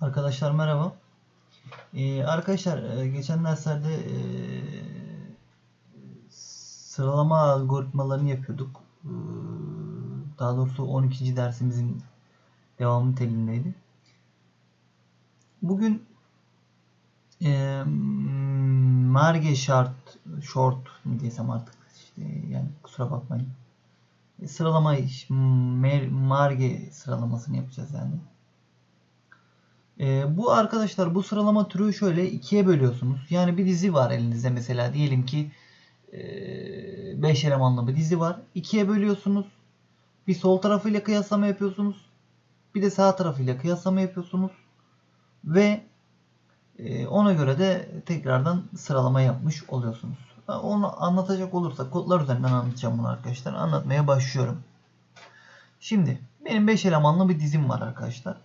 Arkadaşlar merhaba. Ee, arkadaşlar e, geçen derslerde e, sıralama algoritmalarını yapıyorduk. Ee, daha doğrusu 12. dersimizin devamı niteliğindeydi. Bugün e, marge şart short mu desem artık işte yani kusura bakmayın. E, sıralama iş, marge sıralamasını yapacağız yani. E, bu arkadaşlar bu sıralama türü şöyle ikiye bölüyorsunuz. Yani bir dizi var elinizde mesela diyelim ki 5 e, elemanlı bir dizi var. İkiye bölüyorsunuz. Bir sol tarafıyla kıyaslama yapıyorsunuz. Bir de sağ tarafıyla kıyaslama yapıyorsunuz. Ve e, ona göre de tekrardan sıralama yapmış oluyorsunuz. Onu anlatacak olursak kodlar üzerinden anlatacağım bunu arkadaşlar. Anlatmaya başlıyorum. Şimdi benim 5 elemanlı bir dizim var arkadaşlar.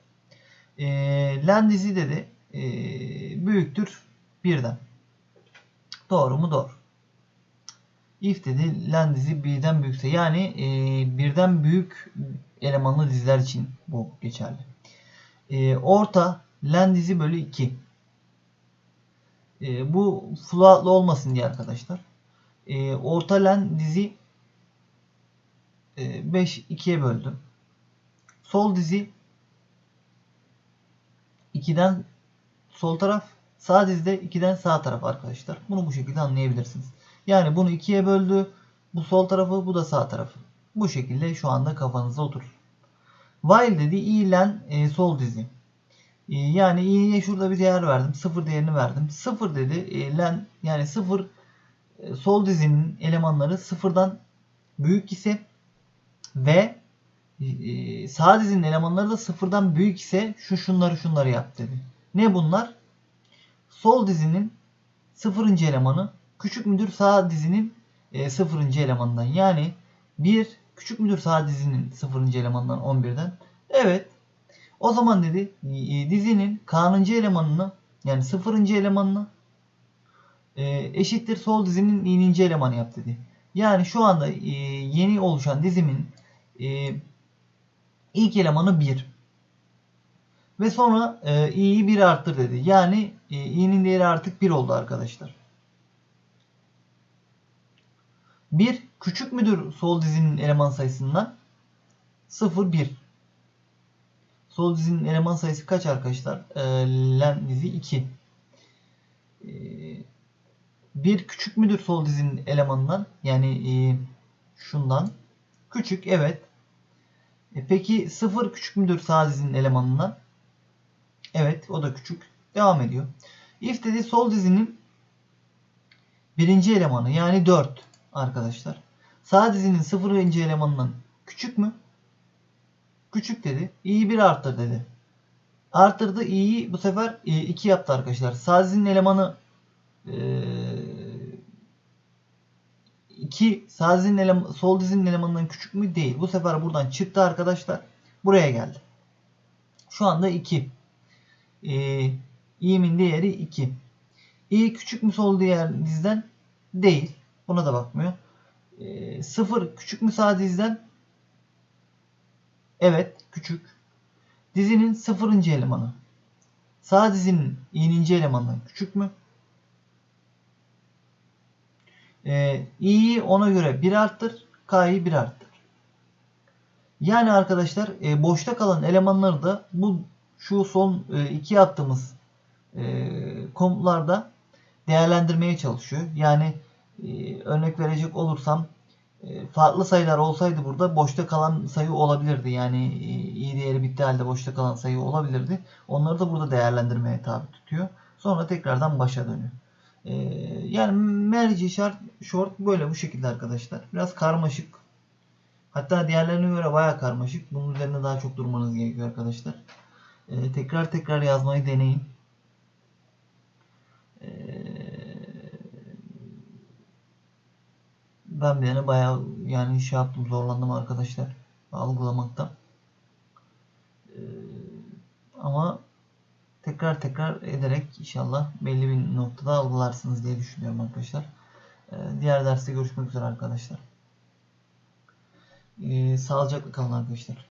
E, len dizi dedi e, büyüktür birden. Doğru mu? Doğru. If dedi len dizi birden büyükse yani e, birden büyük elemanlı diziler için bu geçerli. E, orta len dizi bölü 2. E, bu floatlı olmasın diye arkadaşlar. E, orta len dizi e, 5 2'ye böldüm. Sol dizi 2'den sol taraf, sağ dizde 2'den sağ taraf arkadaşlar. Bunu bu şekilde anlayabilirsiniz. Yani bunu 2'ye böldü. Bu sol tarafı, bu da sağ tarafı. Bu şekilde şu anda kafanızda oturur. While dedi i ile e, sol dizi. E, yani i'ye şurada bir değer verdim. Sıfır değerini verdim. Sıfır dedi. E, len yani sıfır e, sol dizinin elemanları sıfırdan büyük ise ve e, sağ dizinin elemanları da sıfırdan büyük ise şu şunları şunları yap dedi. Ne bunlar? Sol dizinin sıfırıncı elemanı küçük müdür sağ dizinin e, sıfırıncı elemanından. Yani bir küçük müdür sağ dizinin sıfırıncı elemanından 11'den. Evet. O zaman dedi e, dizinin k'nıncı elemanını yani sıfırıncı elemanını e, eşittir sol dizinin i'ninci elemanı yap dedi. Yani şu anda e, yeni oluşan dizimin İlk elemanı 1. Ve sonra e, i'yi 1 arttır dedi. Yani e, i'nin değeri artık 1 oldu arkadaşlar. 1 küçük müdür sol dizinin eleman sayısından? 0 1. Sol dizinin eleman sayısı kaç arkadaşlar? E, len dizi 2. E, 1 küçük müdür sol dizinin elemanından? Yani e, şundan. Küçük evet. E peki 0 küçük müdür sağ elemanından? Evet o da küçük. Devam ediyor. If dedi sol dizinin birinci elemanı yani 4 arkadaşlar. Sağ dizinin sıfırıncı elemanından küçük mü? Küçük dedi. İyi bir arttır dedi. Arttırdı i'yi bu sefer 2 yaptı arkadaşlar. Sağ dizinin elemanı 2 sağ dizinin eleman, sol dizinin elemanından küçük mü? Değil. Bu sefer buradan çıktı arkadaşlar. Buraya geldi. Şu anda 2. Ee, i'min değeri 2. i küçük mü sol diğer dizden? Değil. Buna da bakmıyor. Ee, 0 küçük mü sağ dizden? Evet. Küçük. Dizinin sıfırıncı elemanı. Sağ dizinin i'ninci elemanından küçük mü? E, i'yi ona göre 1 arttır. K'yı 1 arttır. Yani arkadaşlar e, boşta kalan elemanları da bu şu son e, iki yaptığımız e, komutlarda değerlendirmeye çalışıyor. Yani e, örnek verecek olursam e, farklı sayılar olsaydı burada boşta kalan sayı olabilirdi. Yani e, i değeri bitti halde boşta kalan sayı olabilirdi. Onları da burada değerlendirmeye tabi tutuyor. Sonra tekrardan başa dönüyor. Ee, yani merci şart short böyle bu şekilde arkadaşlar. Biraz karmaşık. Hatta diğerlerine göre baya karmaşık. Bunun üzerine daha çok durmanız gerekiyor arkadaşlar. Ee, tekrar tekrar yazmayı deneyin. Ee, ben bir baya yani şey yaptım zorlandım arkadaşlar algılamakta. Ee, ama tekrar tekrar ederek inşallah belli bir noktada algılarsınız diye düşünüyorum arkadaşlar. Ee, diğer derste görüşmek üzere arkadaşlar. Ee, sağlıcakla kalın arkadaşlar.